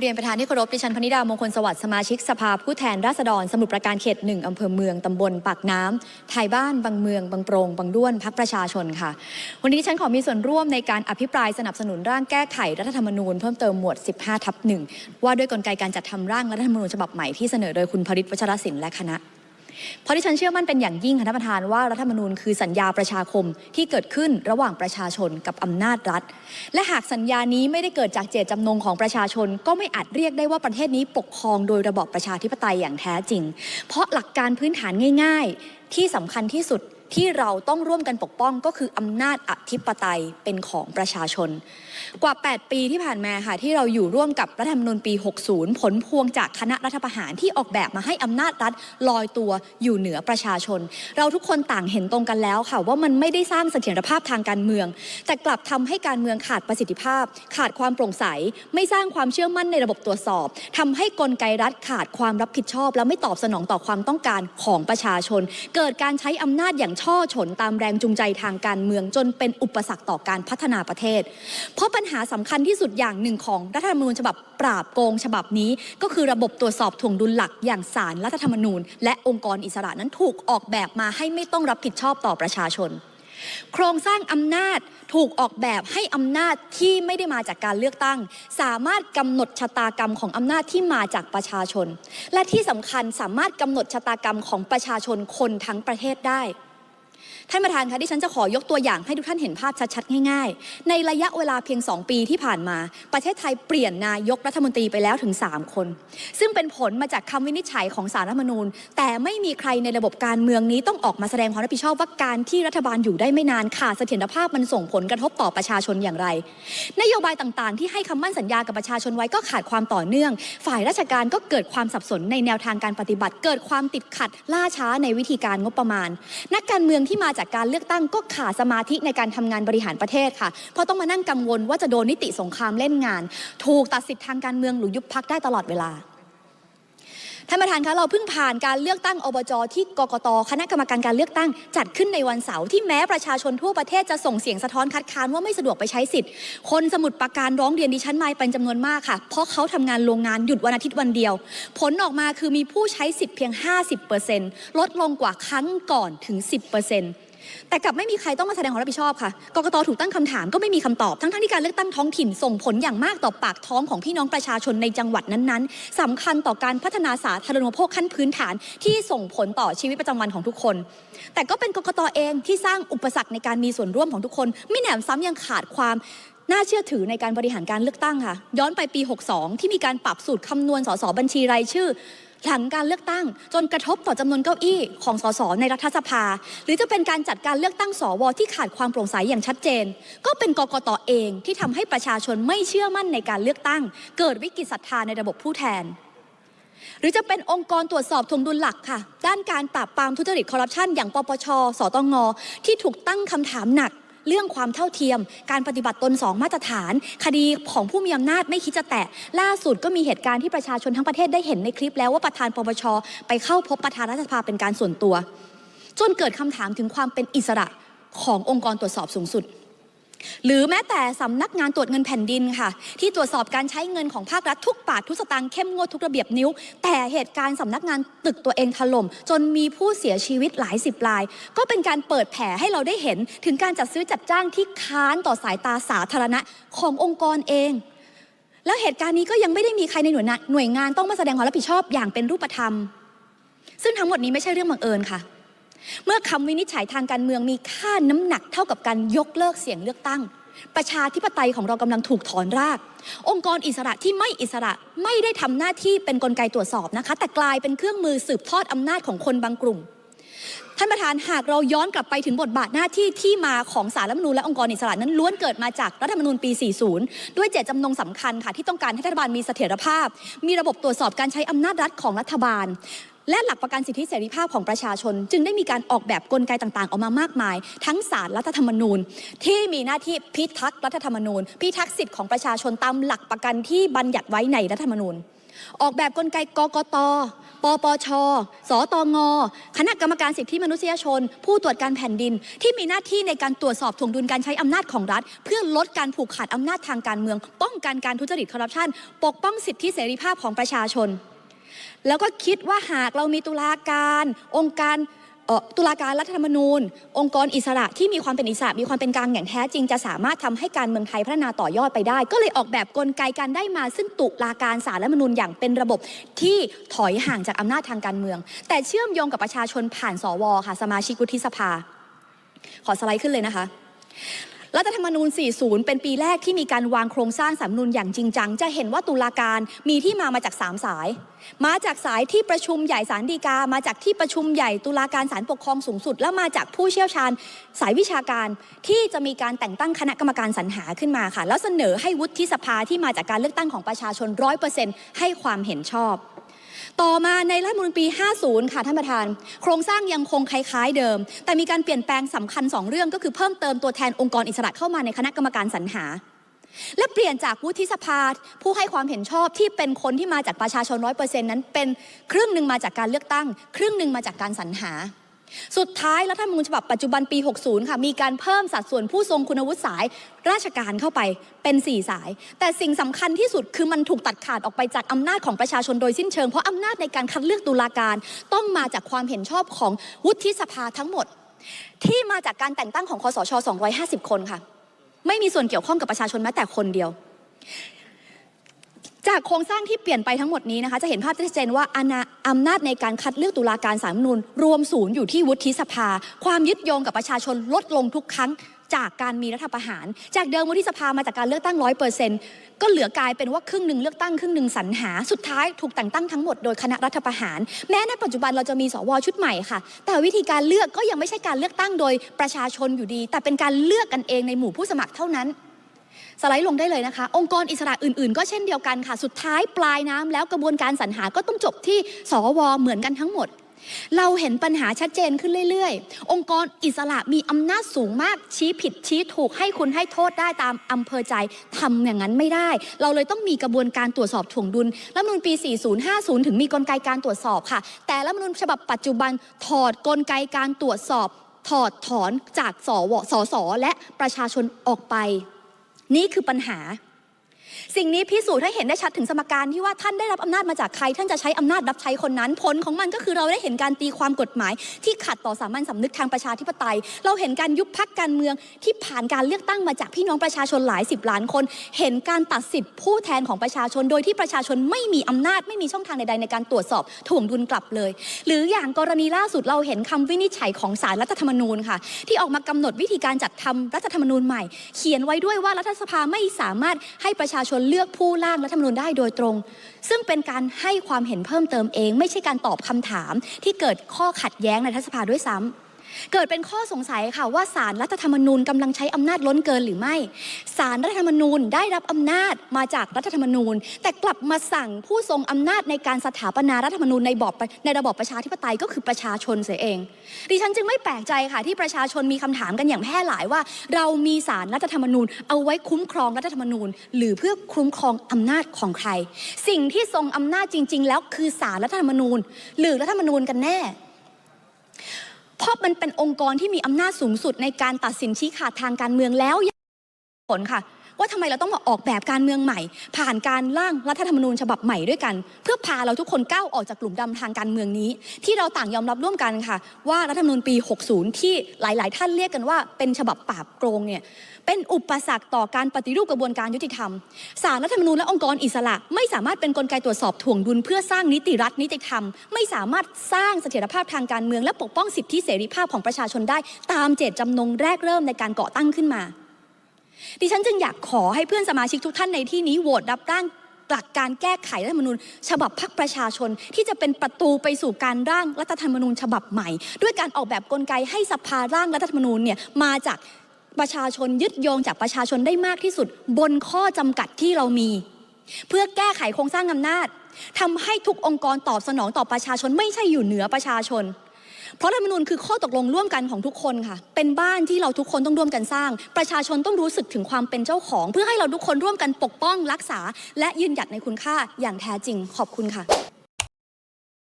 เรียนประธานที่เคารพดิฉันพนิดามงคลสวัสดิ์สมาชิกสภาผู้แทนราษฎรสมุทรปราการเขตหนึ่งอำเภอเมืองตำบลปากน้ำไทยบ้านบางเมืองบางโปรงบางด้วนพักประชาชนค่ะ วันนี้ดิฉันขอมีส่วนร่วมในการอภิปรายสนับสนุนร่างแก้ไขรัฐธรรมนูญเพิ่มเติมหมวด 15 ทับหนึ่งว่าด้วยกลไกการจัดทำร่างรัฐธรรมนูญฉบับใหม่ที่เสนอโดยคุณพริตวัชรศิลป์และคณะ เพราะที่ฉันเชื่อมั่นเป็นอย่างยิ่งค่ะท่านประธานว่ารัฐธรรมนูญคือสัญญาประชาคมที่เกิดขึ้นระหว่างประชาชนกับอำนาจรัฐ และหากสัญญานี้ไม่ได้เกิดจากเจตจำนงของประชาชน ก็ไม่อาจเรียกได้ว่าประเทศนี้ปกครองโดยระบอบประชาธิปไตยอย่างแท้จริง เพราะหลักการพื้นฐานง่าย ที่สำคัญที่สุดที่เราต้องร่วมกันปกป้องก็คืออำนาจอธิปไตยเป็นของประชาชน กว่า 8 ปีที่ผ่านมาค่ะที่เราอยู่ร่วมกับรัฐธรรมนูญปี 60 ผลพวงจากคณะรัฐประหารที่ออกแบบมาให้อำนาจรัฐลอยตัวอยู่เหนือประชาชน เราทุกคนต่างเห็นตรงกันแล้วค่ะ ว่ามันไม่ได้สร้างเสถียรภาพทางการเมือง แต่กลับทำให้การเมืองขาดประสิทธิภาพ ขาดความโปร่งใส ไม่สร้างความเชื่อมั่นในระบบตรวจสอบทำให้กลไกรัฐขาดความรับผิดชอบ และไม่ตอบสนองต่อความต้องการของประชาชนเเกิดการใช้อำนาจอย่างช่อฉนตามแรงจูงใจทางการเมืองจนเป็นอุปสรรคต่อการพัฒนาประเทศ เพราะปัญหาสำคัญที่สุดอย่างหนึ่งของรัฐธรรมนูญฉบับปราบโกงฉบับนี้ ก็คือระบบตรวจสอบถ่วงดุลหลักอย่างศาลรัฐธรรมนูญ และองค์กรอิสระนั้นถูกออกแบบมาให้ไม่ต้องรับผิดชอบต่อประชาชน โครงสร้างอำนาจถูกออกแบบให้อำนาจที่ไม่ได้มาจากการเลือกตั้ง สามารถกำหนดชะตากรรมของอำนาจที่มาจากประชาชน และที่สำคัญสามารถกำหนดชะตากรรมของประชาชนคนทั้งประเทศได้ ท่านประธานคะที่ฉันจะขอยกตัวอย่างให้ทุกท่านเห็นภาพชัดๆ ง่ายๆ ในระยะเวลาเพียง 2 ปีที่ผ่านมา ประเทศไทยเปลี่ยนนายกรัฐมนตรีไปแล้วถึง 3 คน ซึ่งเป็นผลมาจากคำวินิจฉัยของสารรัฐมนูญ แต่ไม่มีใครในระบบการเมืองนี้ต้องออกมาแสดงความรับผิดชอบว่าการที่รัฐบาลอยู่ได้ไม่นานขาดเสถียรภาพมันส่งผลกระทบต่อประชาชนอย่างไร นโยบายต่างๆ ที่ให้คำมั่นสัญญากับประชาชนไว้ก็ขาดความต่อเนื่อง ฝ่ายราชการก็เกิดความสับสนในแนวทางการปฏิบัติ เกิดความติดขัดล่าช้าในวิธีการงบประมาณ นักการเมืองที่มาจากการเลือกตั้งก็ขาดสมาธิในการทำงานบริหารประเทศค่ะ เพราะต้องมานั่งกังวลว่าจะโดนนิติสงครามเล่นงาน ถูกตัดสิทธิ์ทางการเมืองหรือยุบพักได้ตลอดเวลาท่านประธานคะเราเพิ่งผ่านการเลือกตั้งอบจที่กกตคณะกรรมการการเลือกตั้ง จัดขึ้นในวันเสาร์ที่แม้ประชาชนทั่วประเทศจะส่งเสียงสะท้อนคัดค้านว่าไม่สะดวกไปใช้สิทธิ์ คนสมุดปราการร้องเรียนดิฉันมาเป็นจำนวนมากค่ะ เพราะเขาทำงานโรงงานหยุดวันอาทิตย์วันเดียว ผลออกมาคือมีผู้ใช้สิทธิ์เพียง 50%ลดลงกว่าครั้งก่อนถึง 10% แต่กลับไม่มีใครต้องมาแสดงความรับผิดชอบค่ะ กกตถูกตั้งคำถามก็ไม่มีคำตอบ ทั้งๆที่การเลือกตั้งท้องถิ่นส่งผลอย่างมากต่อปากท้องของพี่น้องประชาชนในจังหวัดนั้นๆสำคัญต่อการพัฒนาสาธารณูปโภคขั้นพื้นฐานที่ส่งผลต่อชีวิตประจำวันของทุกคน แต่ก็เป็นกกตเองที่สร้างอุปสรรคในการมีส่วนร่วมของทุกคน ไม่แหนมซ้ำยังขาดความน่าเชื่อถือในการบริหารการเลือกตั้งค่ะ ย้อนไปปี 62 ที่มีการปรับสูตรคำนวณสสบัญชีรายชื่อ หลังการเลือกตั้ง จนกระทบต่อจำนวนเก้าอี้ของสสในรัฐสภา หรือจะเป็นการจัดการเลือกตั้งสวที่ขาดความโปร่งใสอย่างชัดเจน ก็เป็นกกตเองที่ทำให้ประชาชนไม่เชื่อมั่นในการเลือกตั้ง เกิดวิกฤตศรัทธาในระบบผู้แทน หรือจะเป็นองค์กรตรวจสอบทวงดุลหลักค่ะ ด้านการปราบปรามทุจริตคอร์รัปชันอย่างปปช สตง ที่ถูกตั้งคำถามหนัก เรื่องความเท่าเทียม การปฏิบัติตนสองมาตรฐาน คดีของผู้มีอำนาจไม่คิดจะแตะ ล่าสุดก็มีเหตุการณ์ที่ประชาชนทั้งประเทศได้เห็นในคลิปแล้วว่าประธานปปชไปเข้าพบประธานรัฐสภาเป็นการส่วนตัว จนเกิดคำถามถึงความเป็นอิสระขององค์กรตรวจสอบสูงสุด หรือแม้แต่สำนักงานตรวจเงินแผ่นดินค่ะ ที่ตรวจสอบการใช้เงินของภาครัฐทุกบาททุกสตางค์เข้มงวดทุกระเบียบนิ้ว แต่เหตุการณ์สำนักงานตึกตัวเองถล่ม จนมีผู้เสียชีวิตหลายสิบราย ก็เป็นการเปิดแผลให้เราได้เห็น ถึงการจัดซื้อจัดจ้างที่ค้านต่อสายตาสาธารณะขององค์กรเอง แล้วเหตุการณ์นี้ก็ยังไม่ได้มีใครในหน่วยงานหน่วยงานต้องมาแสดงความรับผิดชอบอย่างเป็นรูปธรรม ซึ่งทั้งหมดนี้ไม่ใช่เรื่องบังเอิญค่ะ เมื่อคำวินิจฉัยทางการเมืองมีค่าน้ำหนักเท่ากับการยกเลิกเสียงเลือกตั้ง ประชาธิปไตยของเรากำลังถูกถอนราก องค์กรอิสระที่ไม่อิสระไม่ได้ทำหน้าที่เป็นนกลไกตรวจสอบนะคะ แต่กลายเป็นเครื่องมือสืบทอดอำนาจของคนบางกลุ่ม ท่านประธานหากเราย้อนกลับไปถึงบทบาทหน้าที่ที่มาของสารรัฐมนูญและองค์กรอิสระนั้นล้วนเกิดมาจากรัฐธรรมนูญปี 40 ด้วยเจตจำนงสำคัญค่ะที่ต้องการให้รัฐบาลมีเสถียรภาพ มีระบบตรวจสอบการใช้อำนาจรัฐของรัฐบาล และหลักประกันสิทธิเสรีภาพของประชาชน จึงได้มีการออกแบบกลไกต่างๆ ออกมามากมาย ทั้งสารรัฐธรรมนูญ ที่มีหน้าที่พิทักษ์รัฐธรรมนูญ พิทักษ์สิทธิของประชาชนตามหลักประกันที่บัญญัติไว้ในรัฐธรรมนูญ ออกแบบกลไกกกตปปช สตง คณะกรรมการสิทธิมนุษยชน ผู้ตรวจการแผ่นดิน ที่มีหน้าที่ในการตรวจสอบถ่วงดุลการใช้อำนาจของรัฐ เพื่อลดการผูกขาดอำนาจทางการเมือง ป้องกันการทุจริตคอร์รัปชัน ปกป้องสิทธิเสรีภาพของประชาชน แล้วก็คิดว่าหากเรามีตุลาการ องค์การตุลาการรัฐธรรมนูญ องค์กรอิสระที่มีความเป็นอิสระมีความเป็นกลางอย่างแท้จริง จะสามารถทำให้การเมืองไทยพัฒนาต่อยอดไปได้ ก็เลยออกแบบกลไกการได้มาซึ่งตุลาการศาลรัฐธรรมนูญอย่างเป็นระบบที่ถอยห่างจากอำนาจทางการเมือง แต่เชื่อมโยงกับประชาชนผ่านสวค่ะสมาชิกวุฒิสภา ขอสไลด์ขึ้นเลยนะคะ รัฐธรรมนูญ 40 เป็นปีแรกที่มีการวางโครงสร้างสามนูญอย่างจริงจัง จะเห็นว่าตุลาการมีที่มามาจาก 3 สาย มาจากสายที่ประชุมใหญ่ศาลฎีกา มาจากที่ประชุมใหญ่ตุลาการศาลปกครองสูงสุด และมาจากผู้เชี่ยวชาญสายวิชาการที่จะมีการแต่งตั้งคณะกรรมการสรรหาขึ้นมาค่ะ แล้วเสนอให้วุฒิสภาที่มาจากการเลือกตั้งของประชาชน100%ให้ความเห็นชอบ ต่อมาในรัฐมนตรีปี50 ค่ะท่านประธาน โครงสร้างยังคงคล้ายๆเดิม แต่มีการเปลี่ยนแปลงสำคัญ 2 เรื่องก็คือเพิ่มเติมตัวแทนองค์กรอิสระเข้ามาในคณะกรรมการสรรหา และเปลี่ยนจากวุฒิสภาผู้ให้ความเห็นชอบที่เป็นคนที่มาจากประชาชนร้อยเปอร์เซ็นต์นั้นเป็นครึ่งหนึ่งมาจากการเลือกตั้ง ครึ่งหนึ่งมาจากการสรรหา สุดท้ายรัฐธรรมนูญฉบับปัจจุบันปี 60 ค่ะ มีการเพิ่มสัดส่วนผู้ทรงคุณวุฒิสายราชการเข้าไปเป็น 4 สาย แต่สิ่งสำคัญที่สุดคือมันถูกตัดขาดออกไปจากอำนาจของประชาชนโดยสิ้นเชิง เพราะอำนาจในการคัดเลือกตุลาการ ต้องมาจากความเห็นชอบของวุฒิสภาทั้งหมด ที่มาจากการแต่งตั้งของคอสช 250 คนค่ะ ไม่มีส่วนเกี่ยวข้องกับประชาชนแม้แต่คนเดียว จากโครงสร้างที่เปลี่ยนไปทั้งหมดนี้นะคะ จะเห็นภาพชัดเจนว่าอำนาจในการคัดเลือกตุลาการสารฐมนูญรวมศูนย์อยู่ที่วุฒิสภา ความยึดโยงกับประชาชนลดลงทุกครั้งจากการมีรัฐประหาร จากเดิมวุฒิสภามาจากการเลือกตั้งร้อยเปอร์เซ็นต์ก็เหลือกลายเป็นว่าครึ่งหนึ่งเลือกตั้งครึ่งหนึ่งสรรหา สุดท้ายถูกแต่งตั้งทั้งหมดโดยคณะรัฐประหาร แม้ในปัจจุบันเราจะมีสวชุดใหม่ค่ะ แต่วิธีการเลือกก็ยังไม่ใช่การเลือกตั้งโดยประชาชนอยู่ดี แต่เป็นการเลือกกันเองในหมู่ผู้สมัครเท่านั้น สไลด์ลงได้เลยนะคะ องค์กรอิสระอื่น ๆ ก็เช่นเดียวกันค่ะ สุดท้ายปลายน้ำแล้วกระบวนการสรรหาก็ต้องจบที่สวเหมือนกันทั้งหมด เราเห็นปัญหาชัดเจนขึ้นเรื่อย ๆ องค์กรอิสระมีอำนาจสูงมาก ชี้ผิดชี้ถูกให้คุณให้โทษได้ตามอำเภอใจทำอย่างนั้นไม่ได้ เราเลยต้องมีกระบวนการตรวจสอบถ่วงดุลรัฐมนูญปี 4050 ถึงมีกลไกการตรวจสอบค่ะ แต่รัฐมนูญฉบับปัจจุบันถอดกลไกการตรวจสอบ ถอดถอนจากสวสสและประชาชนออกไป นี่คือปัญหา สิ่งนี้พิสูจน์ให้เห็นได้ชัดถึงสมการที่ว่าท่านได้รับอำนาจมาจากใคร ท่านจะใช้อำนาจรับใช้คนนั้น ผลของมันก็คือเราได้เห็นการตีความกฎหมาย ที่ขัดต่อสามัญสำนึกทางประชาธิปไตย เราเห็นการยุบพักการเมืองที่ผ่านการเลือกตั้งมาจากพี่น้องประชาชนหลายสิบล้านคน เห็นการตัดสิทธิ์ผู้แทนของประชาชน โดยที่ประชาชนไม่มีอำนาจไม่มีช่องทางใดๆในการตรวจสอบถ่วงดุลกลับเลย หรืออย่างกรณีล่าสุดเราเห็นคำวินิจฉัยของศาลรัฐธรรมนูญค่ะ ที่ออกมากำหนดวิธีการจัดทำรัฐธรรมนูญใหม่ เขียนไว้ด้วยว่ารัฐสภาไม่สามารถให้ประชาชนเลือกผู้ร่างรัฐธรรมนูญได้โดยตรง ซึ่งเป็นการให้ความเห็นเพิ่มเติมเอง ไม่ใช่การตอบคำถามที่เกิดข้อขัดแย้งในรัฐสภาด้วยซ้ำ เกิดเป็นข้อสงสัยค่ะว่าสารรัฐธรรมนูญกำลังใช้อำนาจล้นเกินหรือไม่ สารรัฐธรรมนูญได้รับอำนาจมาจากรัฐธรรมนูญ แต่กลับมาสั่งผู้ทรงอำนาจในการสถาปนารัฐธรรมนูญในบอบในระบอบประชาธิปไตยก็คือประชาชนเสียเอง ดิฉันจึงไม่แปลกใจค่ะที่ประชาชนมีคำถามกันอย่างแพร่หลายว่า เรามีสารรัฐธรรมนูญ เอาไว้คุ้มครองรัฐธรรมนูญ หรือเพื่อคุ้มครองอำนาจของใคร สิ่งที่ทรงอำนาจจริง ๆ แล้วคือสารรัฐธรรมนูญ หรือรัฐธรรมนูญกันแน่ เพราะมันเป็นองค์กรที่มีอำนาจสูงสุดในการตัดสินชี้ขาดทางการเมืองแล้วยังผลค่ะ ว่าทำไมเราต้องมาออกแบบการเมืองใหม่ ผ่านการร่างรัฐธรรมนูญฉบับใหม่ด้วยกัน เพื่อพาเราทุกคนก้าวออกจากกลุ่มดำทางการเมืองนี้ ที่เราต่างยอมรับร่วมกันค่ะ ว่ารัฐธรรมนูญปี 60 ที่หลาย ๆ ท่านเรียกกันว่าเป็นฉบับปราบโกงเนี่ยเป็นอุปสรรคต่อการปฏิรูปกระบวนการยุติธรรมศาลรัฐธรรมนูญและองค์กรอิสระ ไม่สามารถเป็นกลไกตรวจสอบถ่วงดุลเพื่อสร้างนิติรัฐนิติธรรม ไม่สามารถสร้างเสถียรภาพทางการเมือง และปกป้องสิทธิเสรีภาพของประชาชนได้ ตามเจตจำนงแรกเริ่มในการก่อตั้งขึ้นมา ดิฉันจึงอยากขอให้เพื่อนสมาชิกทุกท่านในที่นี้โหวตรับร่างหลักการแก้ไขรัฐธรรมนูญฉบับพรรคประชาชน ที่จะเป็นประตูไปสู่การร่างรัฐธรรมนูญฉบับใหม่ ด้วยการออกแบบกลไกให้สภาร่างรัฐธรรมนูญเนี่ยมาจากประชาชนยึดโยงจากประชาชนได้มากที่สุด บนข้อจำกัดที่เรามี เพื่อแก้ไขโครงสร้างอำนาจทำให้ทุกองค์กรตอบสนองต่อประชาชนไม่ใช่อยู่เหนือประชาชน เพราะรัฐธรรมนูญคือข้อตกลงร่วมกันของทุกคนค่ะ เป็นบ้านที่เราทุกคนต้องร่วมกันสร้าง ประชาชนต้องรู้สึกถึงความเป็นเจ้าของ เพื่อให้เราทุกคนร่วมกันปกป้องรักษา และยืนหยัดในคุณค่าอย่างแท้จริงขอบคุณค่ะ